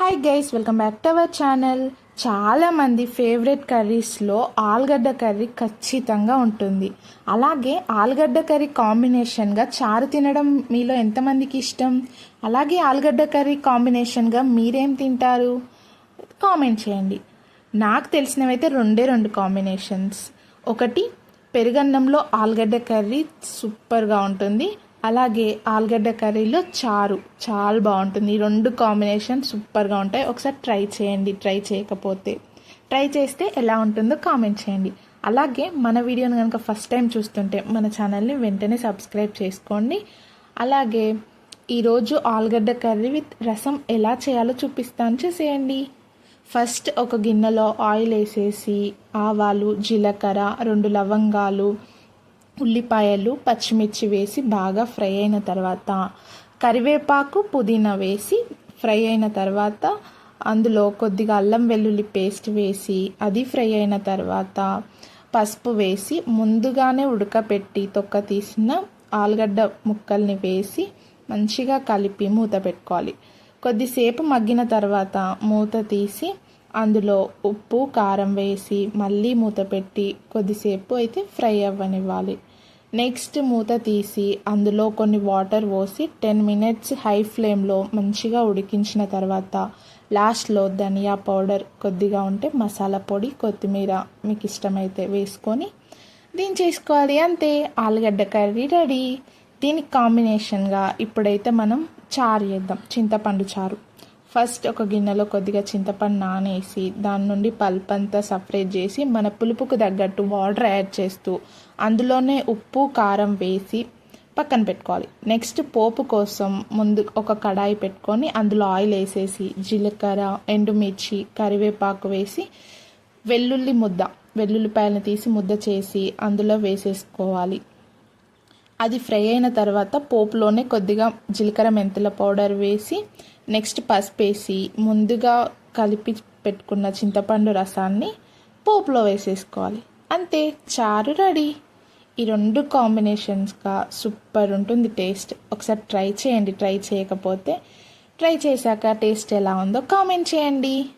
Hi guys welcome back to our channel చాలామంది favourite కర్రీస్లో ఆలుగడ్డ కర్రీ ఖచ్చితంగా ఉంటుంది. అలాగే ఆలుగడ్డ కర్రీ కాంబినేషన్గా చారు తినడం మీలో ఎంతమందికి ఇష్టం? అలాగే ఆలుగడ్డ కర్రీ కాంబినేషన్గా మీరేం తింటారు? కామెంట్ చేయండి. నాకు తెలిసినవైతే రెండే రెండు కాంబినేషన్స్ ఒకటి పెరుగన్నంలో ఆలుగడ్డ కర్రీ సూపర్గా ఉంటుంది. అలాగే ఆలుగడ్డ కర్రీలో చారు. చాలా బాగుంటుంది. ఈ రెండు కాంబినేషన్ సూపర్గా ఉంటాయి. ఒకసారి ట్రై చేయండి. ట్రై చేయకపోతే. ట్రై చేస్తే ఎలా ఉంటుందో కామెంట్ చేయండి. అలాగే మన వీడియోని కనుక ఫస్ట్ టైం చూస్తుంటే మన ఛానల్ని వెంటనే సబ్స్క్రైబ్ చేసుకోండి. అలాగే ఈరోజు ఆలుగడ్డ కర్రీ విత్ రసం ఎలా చేయాలో చూపిస్తాను చేసేయండి. ఫస్ట్ ఒక గిన్నెలో ఆయిల్ వేసేసి ఆవాలు జీలకర్ర రెండు లవంగాలు ఉల్లిపాయలు పచ్చిమిర్చి వేసి బాగా ఫ్రై అయిన తర్వాత కరివేపాకు పుదీనా వేసి ఫ్రై అయిన తర్వాత అందులో కొద్దిగా అల్లం వెల్లుల్లి పేస్ట్ వేసి అది ఫ్రై అయిన తర్వాత పసుపు వేసి ముందుగానే ఉడకపెట్టి తొక్క తీసిన ఆలుగడ్డ ముక్కల్ని వేసి మంచిగా కలిపి మూత పెట్టుకోవాలి. కొద్దిసేపు మగ్గిన తర్వాత మూత తీసి అందులో ఉప్పు కారం వేసి మళ్ళీ మూత పెట్టి కొద్దిసేపు అయితే ఫ్రై అవ్వనివ్వాలి. నెక్స్ట్ మూత తీసి అందులో కొన్ని వాటర్ పోసి టెన్ మినిట్స్ హై ఫ్లేమ్లో మంచిగా ఉడికించిన తర్వాత లాస్ట్లో ధనియా పౌడర్ కొద్దిగా ఉంటే మసాలా పొడి కొత్తిమీర మీకు ఇష్టమైతే వేసుకొని దీన్ని చేసుకోవాలి. అంతే ఆలుగడ్డ కర్రీ రెడీ. దీనికి కాంబినేషన్గా ఇప్పుడైతే మనం చారు చేద్దాం. చింతపండు చారు. ఫస్ట్ ఒక గిన్నెలో కొద్దిగా చింతపండు నానేసి దాని నుండి పల్ప్ అంతా సపరేట్ చేసి మన పులుపుకు తగ్గట్టు వాటర్ యాడ్ చేస్తూ అందులోనే ఉప్పు కారం వేసి పక్కన పెట్టుకోవాలి. నెక్స్ట్ పోపు కోసం ముందు ఒక కడాయి పెట్టుకొని అందులో ఆయిల్ వేసేసి జీలకర్ర ఎండుమిర్చి కరివేపాకు వేసి వెల్లుల్లి ముద్ద వెల్లుల్లిపాయలను తీసి ముద్ద చేసి అందులో వేసేసుకోవాలి. అది ఫ్రై అయిన తర్వాత పోపులోనే కొద్దిగా జీలకర్ర మెంతుల పౌడర్ వేసి నెక్స్ట్ పసుపు వేసి ముందుగా కలిపి పెట్టుకున్న చింతపండు రసాన్ని పోపులో వేసేసుకోవాలి. అంతే చారు రెడీ. ఈ రెండు కాంబినేషన్స్గా సూపర్ ఉంటుంది టేస్ట్. ఒకసారి ట్రై చేయండి ట్రై చేయకపోతే ట్రై చేశాక టేస్ట్ ఎలా ఉందో కామెంట్ చేయండి.